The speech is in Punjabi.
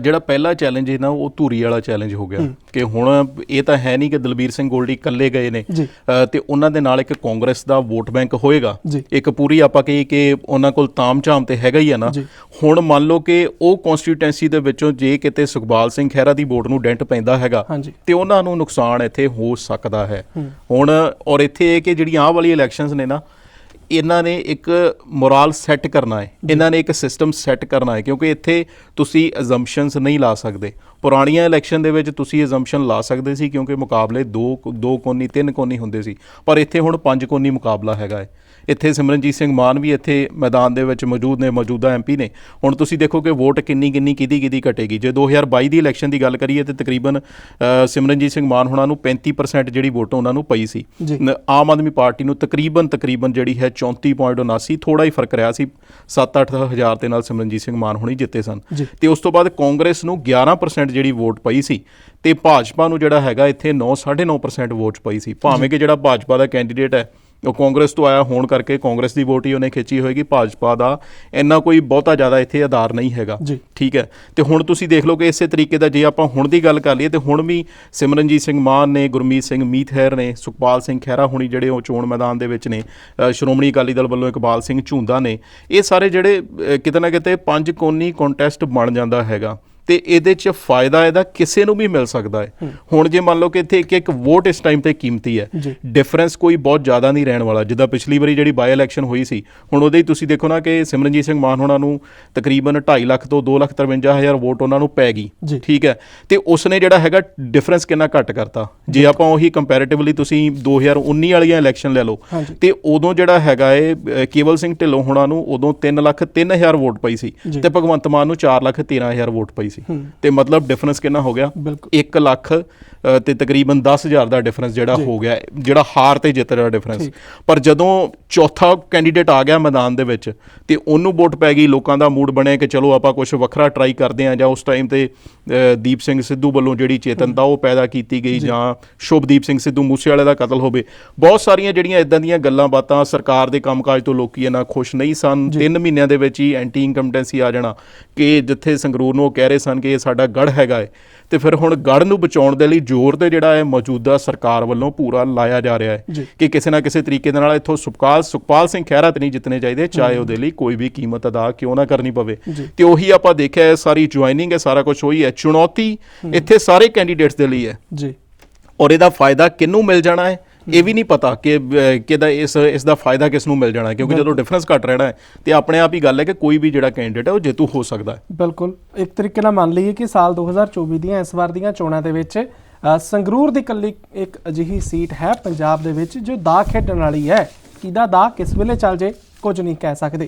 ਜਿਹੜਾ ਪਹਿਲਾ ਚੈਲੰਜ ਹੈ ਨਾ ਉਹ ਧੂਰੀ ਵਾਲਾ ਚੈਲੰਜ ਹੋ ਗਿਆ। ਕਿ ਹੁਣ ਇਹ ਤਾਂ ਹੈ ਨਹੀਂ ਕਿ ਦਲਬੀਰ ਸਿੰਘ ਗੋਲਡੀ ਇਕੱਲੇ ਗਏ ਨੇ। ਤੇ ਉਹਨਾਂ ਦੇ ਨਾਲ ਇੱਕ ਕਾਂਗਰਸ ਦਾ ਵੋਟ ਬੈਂਕ ਹੋਏਗਾ। ਇੱਕ ਪੂਰੀ ਆਪਾਂ ਕਹੀ ਕਿ ਉਹਨਾਂ ਕੋਲ ਤਾਮਝਾਮ ਤੇ ਹੈਗਾ ਹੀ ਆ ਨਾ। ਹੁਣ ਮੰਨ ਲਓ ਕਿ ਉਹ ਕਨਸਟੀਟੂਐਂਸੀ ਦੇ ਵਿੱਚੋਂ ਜੇ ਕਿਤੇ ਸੁਖਬਾਲ ਸਿੰਘ ਖਹਿਰਾ ਦੀ ਵੋਟ ਨੂੰ ਡੈਂਟ ਪੈਂਦਾ ਹੈਗਾ। ਤੇ ਉਹਨਾਂ ਨੂੰ ਨੁਕਸਾਨ ਇੱਥੇ ਹੋ ਸਕਦਾ ਹੈ। ਹੁਣ ਔਰ ਇੱਥੇ ਇਹ ਕਿ ਜਿਹੜੀਆਂ ਆਹ ਵਾਲੀ ਇਲੈਕਸ਼ਨਸ ਨੇ ਨਾ ਇਹਨਾਂ ਨੇ ਇੱਕ ਮੋਰਲ ਸੈੱਟ ਕਰਨਾ ਹੈ। ਇਹਨਾਂ ਨੇ ਇੱਕ ਸਿਸਟਮ ਸੈੱਟ ਕਰਨਾ ਹੈ ਕਿਉਂਕਿ ਇੱਥੇ ਤੁਸੀਂ ਅਜ਼ੰਪਸ਼ਨਸ ਨਹੀਂ ਲਾ ਸਕਦੇ। ਪੁਰਾਣੀਆਂ ਇਲੈਕਸ਼ਨ ਦੇ ਵਿੱਚ ਤੁਸੀਂ ਅਜ਼ੰਪਸ਼ਨ ਲਾ ਸਕਦੇ ਸੀ ਕਿਉਂਕਿ ਮੁਕਾਬਲੇ ਦੋ ਦੋ ਕੋਨੀ ਤਿੰਨ ਕੋਨੀ ਹੁੰਦੇ ਸੀ। ਪਰ ਇੱਥੇ ਹੁਣ ਪੰਜ ਕੋਨੀ ਮੁਕਾਬਲਾ ਹੈਗਾ ਹੈ। ਇੱਥੇ ਸਿਮਰਨਜੀਤ ਸਿੰਘ ਮਾਨ ਵੀ ਇੱਥੇ ਮੈਦਾਨ ਦੇ ਵਿੱਚ ਮੌਜੂਦ ਨੇ ਮੌਜੂਦਾ ਐਮਪੀ ਨੇ। ਹੁਣ ਤੁਸੀਂ ਦੇਖੋ ਕਿ ਵੋਟ ਕਿੰਨੀ ਕਿੰਨੀ ਕਿਹਦੀ ਕਿਹਦੀ ਘਟੇਗੀ। ਜੇ 2022 ਦੀ ਇਲੈਕਸ਼ਨ ਦੀ ਗੱਲ ਕਰੀਏ ਤੇ ਤਕਰੀਬਨ ਸਿਮਰਨਜੀਤ ਸਿੰਘ ਮਾਨ ਹੁਣਾਂ ਨੂੰ 35% ਜਿਹੜੀ ਵੋਟ ਉਹਨਾਂ ਨੂੰ ਪਈ ਸੀ। ਆਮ ਆਦਮੀ ਪਾਰਟੀ ਨੂੰ ਤਕਰੀਬਨ ਤਕਰੀਬਨ ਜਿਹੜੀ ਹੈ 34.79 ਥੋੜਾ ਹੀ ਫ਼ਰਕ ਰਿਹਾ ਸੀ 7-8 ਹਜ਼ਾਰ ਦੇ ਨਾਲ ਸਿਮਰਨਜੀਤ ਸਿੰਘ ਮਾਨ ਹੁਣੀ ਜਿੱਤੇ ਸਨ। ਤੇ ਉਸ ਤੋਂ ਬਾਅਦ ਕਾਂਗਰਸ ਨੂੰ 11% ਜਿਹੜੀ ਵੋਟ ਪਈ ਸੀ ਤੇ ਭਾਜਪਾ ਨੂੰ ਜਿਹੜਾ ਹੈਗਾ ਇੱਥੇ 9.5% ਵੋਟ ਪਈ ਸੀ ਭਾਵੇਂ ਕਿ ਜਿਹੜਾ ਭਾਜਪਾ ਦਾ ਕੈਂਡੀਡੇਟ ਹੈ ਉਹ ਕਾਂਗਰਸ ਤੋਂ ਆਇਆ ਹੋਣ ਕਰਕੇ ਕਾਂਗਰਸ ਦੀ ਵੋਟ ਹੀ ਉਹਨੇ ਖਿੱਚੀ ਹੋਏਗੀ। ਭਾਜਪਾ ਦਾ ਇੰਨਾ ਕੋਈ ਬਹੁਤਾ ਜ਼ਿਆਦਾ ਇੱਥੇ ਆਧਾਰ ਨਹੀਂ ਹੈਗਾ। ਠੀਕ ਹੈ। ਤੇ ਹੁਣ ਤੁਸੀਂ ਦੇਖ ਲਓ ਕਿ ਇਸੇ ਤਰੀਕੇ ਦਾ ਜੇ ਆਪਾਂ ਹੁਣ ਦੀ ਗੱਲ ਕਰ ਲਈਏ ਤੇ ਹੁਣ ਵੀ ਸਿਮਰਨਜੀਤ ਸਿੰਘ ਮਾਨ ਨੇ ਗੁਰਮੀਤ ਸਿੰਘ ਮੀਤਹਿਰ ਨੇ ਸੁਖਪਾਲ ਸਿੰਘ ਖਹਿਰਾ ਹੁਣੀ ਜਿਹੜੇ ਉਹ ਚੋਣ ਮੈਦਾਨ ਦੇ ਵਿੱਚ ਨੇ ਸ਼੍ਰੋਮਣੀ ਅਕਾਲੀ ਦਲ ਵੱਲੋਂ ਇਕਬਾਲ ਸਿੰਘ ਝੁੰਦਾ ਨੇ। ਇਹ ਸਾਰੇ ਜਿਹੜੇ ਕਿਤੇ ਨਾ ਕਿਤੇ ਪੰਜ ਕੋਨੀ ਕੰਟੈਸਟ ਬਣ ਜਾਂਦਾ ਹੈਗਾ। ਤੇ ਇਹਦੇ 'ਚ ਫਾਇਦਾ ਇਹਦਾ ਕਿਸੇ ਨੂੰ ਵੀ ਮਿਲ ਸਕਦਾ ਹੈ। ਹੁਣ ਜੇ ਮੰਨ ਲਓ ਕਿ ਇੱਥੇ ਇੱਕ ਇੱਕ ਵੋਟ ਇਸ ਟਾਈਮ ਤੇ ਕੀਮਤੀ ਹੈ। ਡਿਫਰੈਂਸ ਕੋਈ ਬਹੁਤ ਜ਼ਿਆਦਾ ਨਹੀਂ ਰਹਿਣ ਵਾਲਾ। ਜਿੱਦਾਂ ਪਿਛਲੀ ਵਾਰੀ ਜਿਹੜੀ ਬਾਈ ਇਲੈਕਸ਼ਨ ਹੋਈ ਸੀ ਹੁਣ ਉਹਦੇ ਹੀ ਤੁਸੀਂ ਦੇਖੋ ਨਾ ਕਿ ਸਿਮਰਨਜੀਤ ਸਿੰਘ ਮਾਨ ਹੋਣਾ ਨੂੰ ਤਕਰੀਬਨ 2.5 ਲੱਖ ਤੋਂ 2 ਲੱਖ 53 ਹਜ਼ਾਰ ਵੋਟ ਉਹਨਾਂ ਨੂੰ ਪੈ ਗਈ। ਠੀਕ ਹੈ। ਤੇ ਉਸਨੇ ਜਿਹੜਾ ਹੈਗਾ ਡਿਫਰੈਂਸ ਕਿੰਨਾ ਘੱਟ ਕਰਤਾ। ਜੇ ਆਪਾਂ ਉਹੀ ਕੰਪੈਰੀਟਿਵਲੀ ਤੁਸੀਂ 2019 ਵਾਲੀਆਂ ਇਲੈਕਸ਼ਨ ਲੈ ਲਓ। ਤੇ ਉਦੋਂ ਜਿਹੜਾ ਹੈਗਾ ਏ ਕੇਵਲ ਸਿੰਘ ਢਿੱਲੋਂ ਹੋਣਾ ਨੂੰ ਉਦੋਂ 3 ਲੱਖ 3000 ਵੋਟ ਪਈ ਸੀ। ਤੇ ਭਗਵੰਤ ਮਾਨ ਨੂੰ 4 ਲੱਖ 13000 ਵੋਟ ਪਈ ਸੀ। ਤੇ ਮਤਲਬ ਡਿਫਰੈਂਸ ਕਿੰਨਾ ਹੋ ਗਿਆ? ਬਿਲਕੁਲ। 1 ਲੱਖ ਤੇ ਤਕਰੀਬਨ 10000 ਦਾ ਡਿਫਰੈਂਸ ਜਿਹੜਾ ਹੋ ਗਿਆ ਜਿਹੜਾ ਹਾਰ ਤੇ ਜਿੱਤ ਦਾ ਡਿਫਰੈਂਸ। ਪਰ ਜਦੋਂ ਚੌਥਾ ਕੈਂਡੀਡੇਟ ਆ ਗਿਆ ਮੈਦਾਨ ਦੇ ਵਿੱਚ ਤੇ ਉਹਨੂੰ ਵੋਟ ਪੈ ਗਈ ਲੋਕਾਂ ਦਾ ਮੂਡ ਬਣਿਆ ਕਿ ਚਲੋ ਆਪਾਂ ਕੁਝ ਵੱਖਰਾ ਟਰਾਈ ਕਰਦੇ ਹਾਂ ਜਾਂ ਉਸ ਟਾਈਮ ਤੇ ਦੀਪ ਸਿੰਘ ਸਿੱਧੂ ਵੱਲੋਂ ਜਿਹੜੀ ਚੇਤਨਤਾ ਉਹ ਪੈਦਾ ਕੀਤੀ ਗਈ ਜਾਂ। ਸ਼ੁਭਦੀਪ ਸਿੰਘ ਸਿੱਧੂ ਮੂਸੇਵਾਲੇ ਦਾ ਕਤਲ ਹੋਵੇ। ਬਹੁਤ ਸਾਰੀਆਂ ਜਿਹੜੀਆਂ ਇਦਾਂ ਦੀਆਂ ਗੱਲਾਂ ਬਾਤਾਂ ਸਰਕਾਰ ਦੇ ਕੰਮਕਾਜ ਤੋਂ ਲੋਕੀ ਇਹਨਾਂ ਖੁਸ਼ ਨਹੀਂ ਸਨ। ਤਿੰਨ ਮਹੀਨਿਆਂ ਦੇ ਵਿੱਚ ਹੀ ਐਂਟੀ ਇਨਕਮਟੈਂਸੀ ਆ ਜਾਣਾ। ਕਿ ਜਿੱਥੇ ਸੰਗਰੂਰ ਨੂੰ ਉਹ ਕਹਿ ਰਹੇ ਸਨ ਕਿ ਇਹ ਸਾਡਾ ਗੜ ਹੈਗਾ ਹੈ ਤੇ ਫਿਰ ਹੁਣ ਗੜ ਨੂੰ ਬਚਾਉਣ ਦੇ ਲਈ ਜ਼ੋਰ ਤੇ ਜਿਹੜਾ ਹੈ ਮੌਜੂਦਾ ਸਰਕਾਰ ਵੱਲੋਂ ਪੂਰਾ ਲਾਇਆ ਜਾ ਰਿਹਾ ਹੈ। ਕਿ ਕਿਸੇ ਨਾ ਕਿਸੇ ਤਰੀਕੇ ਦੇ ਨਾਲ ਇੱਥੋਂ ਸੁਖਪਾਲ ਸੁਖਪਾਲ ਸਿੰਘ ਖਹਿਰਾ ਤੇ ਨਹੀਂ ਜਿੱਤਨੇ ਚਾਹੀਦੇ ਚਾਹੇ ਉਹਦੇ ਲਈ ਕੋਈ ਵੀ ਕੀਮਤ ਅਦਾ ਕਿਉਂ ਨਾ ਕਰਨੀ ਪਵੇ। ਤੇ ਉਹੀ ਆਪਾਂ ਦੇਖਿਆ ਹੈ ਸਾਰੀ ਜੁਆਇਨਿੰਗ ਹੈ ਸਾਰਾ ਕੁਝ ਹੋਈ ਹੈ। ਚੁਣੌਤੀ ਇੱਥੇ ਸਾਰੇ ਕੈਂਡੀਡੇਟਸ ਦੇ ਲਈ ਹੈ। ਜੀ। ਔਰ ਇਹਦਾ ਫਾਇਦਾ ਕਿਹਨੂੰ ਮਿਲ ਜਾਣਾ ਹੈ? ਇਹ ਵੀ ਨਹੀਂ ਪਤਾ ਕਿ ਕਿਹਦਾ ਇਸ ਇਸ ਦਾ ਫਾਇਦਾ ਕਿਸ ਨੂੰ ਮਿਲ ਜਾਣਾ ਕਿਉਂਕਿ ਜਦੋਂ ਡਿਫਰੈਂਸ ਘਟ ਰਹਿਣਾ ਹੈ ਤੇ ਆਪਣੇ ਆਪ ਹੀ ਗੱਲ ਹੈ ਕਿ ਕੋਈ ਵੀ ਜਿਹੜਾ ਕੈਂਡੀਡੇਟ ਹੈ ਉਹ ਜੇਤੂ ਹੋ ਸਕਦਾ ਹੈ। ਬਿਲਕੁਲ। ਇੱਕ ਤਰੀਕੇ ਨਾਲ ਮੰਨ ਲਈਏ ਕਿ ਸਾਲ 2024 ਦੀਆਂ ਇਸ ਵਾਰ ਦੀਆਂ ਚੋਣਾਂ ਦੇ ਵਿੱਚ ਸੰਗਰੂਰ ਦੀ ਕੱਲੀ ਇੱਕ ਅਜਿਹੀ ਸੀਟ ਹੈ ਪੰਜਾਬ ਦੇ ਵਿੱਚ ਜੋ ਦਾ ਖੇਡਣ ਵਾਲੀ ਹੈ। ਕਿਹਦਾ ਦਾ ਕਿਸ ਵੇਲੇ ਚੱਲ ਜੇ ਕੁਝ ਨਹੀਂ ਕਹਿ ਸਕਦੇ।